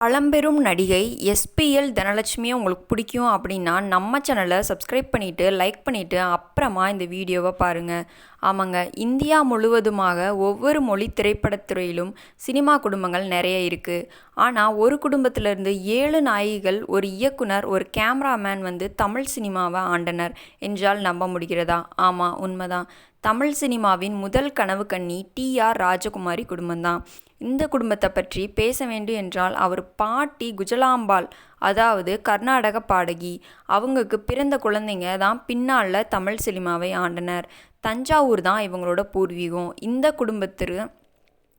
பழம்பெரும் நடிகை எஸ்பிஎல் தனலட்சுமியை உங்களுக்கு பிடிக்கும் அப்படின்னா நம்ம சேனலை சப்ஸ்கிரைப் பண்ணிவிட்டு லைக் பண்ணிவிட்டு அப்புறமா இந்த வீடியோவை பாருங்கள் ஆமாங்க இந்தியா முழுவதுமாக ஒவ்வொரு மொழி திரைப்படத்துறையிலும் சினிமா குடும்பங்கள் நிறைய இருக்குது ஆனால் ஒரு குடும்பத்திலிருந்து ஏழு நாயகிகள் ஒரு இயக்குனர் ஒரு கேமராமேன் வந்து தமிழ் சினிமாவை ஆண்டனர் என்றால் நம்ப முடிகிறதா? ஆமாம் உண்மைதான். தமிழ் சினிமாவின் முதல் கனவு கன்னி டி ஆர் ராஜகுமாரி குடும்பம்தான். இந்த குடும்பத்தை பற்றி பேச வேண்டும் என்றால் அவர் பாட்டி குஜலாம்பாள் அதாவது கர்நாடக பாடகி. அவங்களுக்கு பிறந்த குழந்தைங்க தான் பின்னால் தமிழ் சினிமாவை ஆண்டனர். தஞ்சாவூர் தான் இவங்களோட பூர்வீகம். இந்த குடும்பத்திற்கு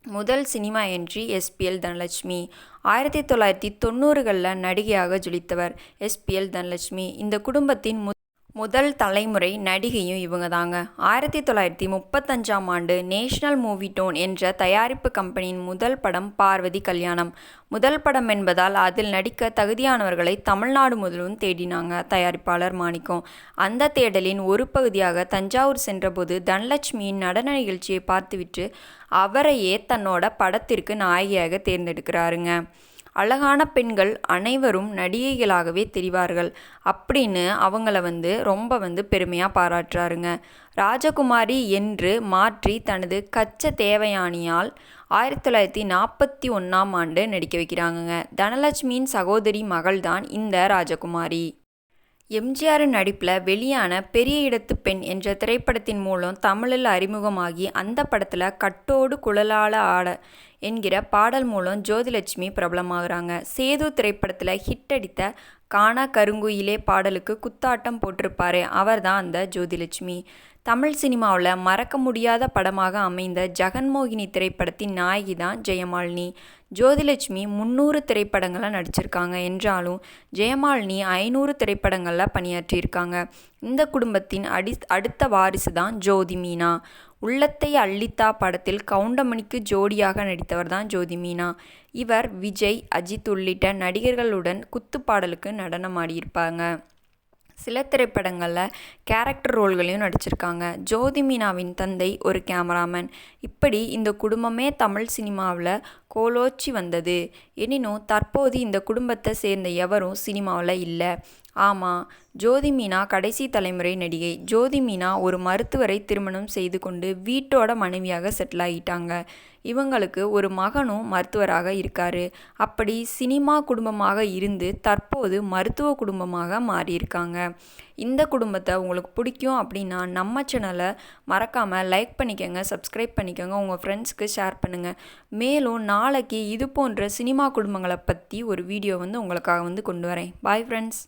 முதல் சினிமா என்ட்ரி எஸ்பிஎல் தனலட்சுமி. ஆயிரத்தி தொள்ளாயிரத்தி தொண்ணூறுகளில் நடிகையாக ஜொலித்தவர் எஸ்பிஎல் தனலட்சுமி. இந்த குடும்பத்தின் மு முதல் தலைமுறை நடிகையும் இவங்க தாங்க ஆயிரத்தி தொள்ளாயிரத்தி முப்பத்தஞ்சாம் ஆண்டு நேஷனல் மூவி டோன் என்ற தயாரிப்பு கம்பெனியின் முதல் படம் பார்வதி கல்யாணம். முதல் படம் என்பதால் அதில் நடிக்க தகுதியானவர்களை தமிழ்நாடு முதலும் தேடினாங்க தயாரிப்பாளர் மாணிக்கம். அந்த தேடலின் ஒரு பகுதியாக தஞ்சாவூர் சென்றபோது தனலட்சுமியின் நடன நிகழ்ச்சியை பார்த்துவிட்டு அவரையே தன்னோட படத்திற்கு நாயகியாக தேர்ந்தெடுக்கிறாருங்க. அழகான பெண்கள் அனைவரும் நடிகைகளாகவே தெரிவார்கள். அப்படின்னு அவங்கள வந்து ரொம்ப வந்து பெருமையாக பாராட்டுறாருங்க. ராஜகுமாரி என்று மாற்றி தனது கச்ச தேவயானியால் ஆயிரத்தி தொள்ளாயிரத்தி நாற்பத்தி ஒன்றாம் ஆண்டு நடிக்க வைக்கிறாங்கங்க. தனலட்சுமியின் சகோதரி மகள்தான் இந்த ராஜகுமாரி. எம்ஜிஆரின் நடிப்பில் வெளியான பெரிய இடத்து பெண் என்ற திரைப்படத்தின் மூலம் தமிழில் அறிமுகமாகி அந்த படத்தில் கட்டோடு குழலால ஆட என்கிற பாடல் மூலம் ஜோதிலட்சுமி பிரபலமாகறாங்க. சேது திரைப்படத்தில் ஹிட் அடித்த காணா கருங்குயிலே பாடலுக்கு குத்தாட்டம் போட்டிருப்பாரு அவர் தான் அந்த ஜோதிலட்சுமி. தமிழ் சினிமாவில் மறக்க முடியாத படமாக அமைந்த ஜெகன்மோகினி திரைப்படத்தின் நாயகி தான் ஜெயமாலினி. ஜோதிலட்சுமி முந்நூறு திரைப்படங்களில் நடிச்சிருக்காங்க என்றாலும் ஜெயமாலினி ஐநூறு திரைப்படங்களில் பணியாற்றியிருக்காங்க. இந்த குடும்பத்தின் அடி அடுத்த வாரிசு தான் ஜோதி மீனா. உள்ளத்தை அள்ளித்தா படத்தில் கவுண்டமணிக்கு ஜோடியாக நடித்தவர் தான் ஜோதி மீனா. இவர் விஜய் அஜித் உள்ளிட்ட நடிகர்களுடன் குத்துப்பாடலுக்கு நடனமாடியிருப்பாங்க. சில திரைப்படங்களில் கேரக்டர் ரோல்களையும் நடிச்சிருக்காங்க. ஜோதி மீனாவின் தந்தை ஒரு கேமராமேன் இப்படி இந்த குடும்பமே தமிழ் சினிமாவில் கோலோச்சி வந்தது. எனினும் தற்போது இந்த குடும்பத்தை சேர்ந்த எவரும் சினிமாவில் இல்லை. ஆமாம் ஜோதி மீனா கடைசி தலைமுறை நடிகை. ஜோதி மீனா ஒரு மருத்துவரை திருமணம் செய்து கொண்டு வீட்டோட மனைவியாக செட்டில் ஆகிட்டாங்க இவங்களுக்கு ஒரு மகனும் மருத்துவராக இருக்கார். அப்படி சினிமா குடும்பமாக இருந்து தற்போது மருத்துவ குடும்பமாக மாறியிருக்காங்க. இந்த குடும்பத்தை உங்களுக்கு பிடிக்கும் அப்படின்னா நம்ம சேனலை மறக்காமல் லைக் பண்ணிக்கோங்க சப்ஸ்கிரைப் பண்ணிக்கோங்க உங்கள் ஃப்ரெண்ட்ஸ்க்கு ஷேர் பண்ணுங்கள் மேலும் நாளைக்கு இது போன்ற சினிமா குடும்பங்களை பற்றி ஒரு வீடியோ வந்து உங்களுக்காக வந்து கொண்டு வரேன். Bye friends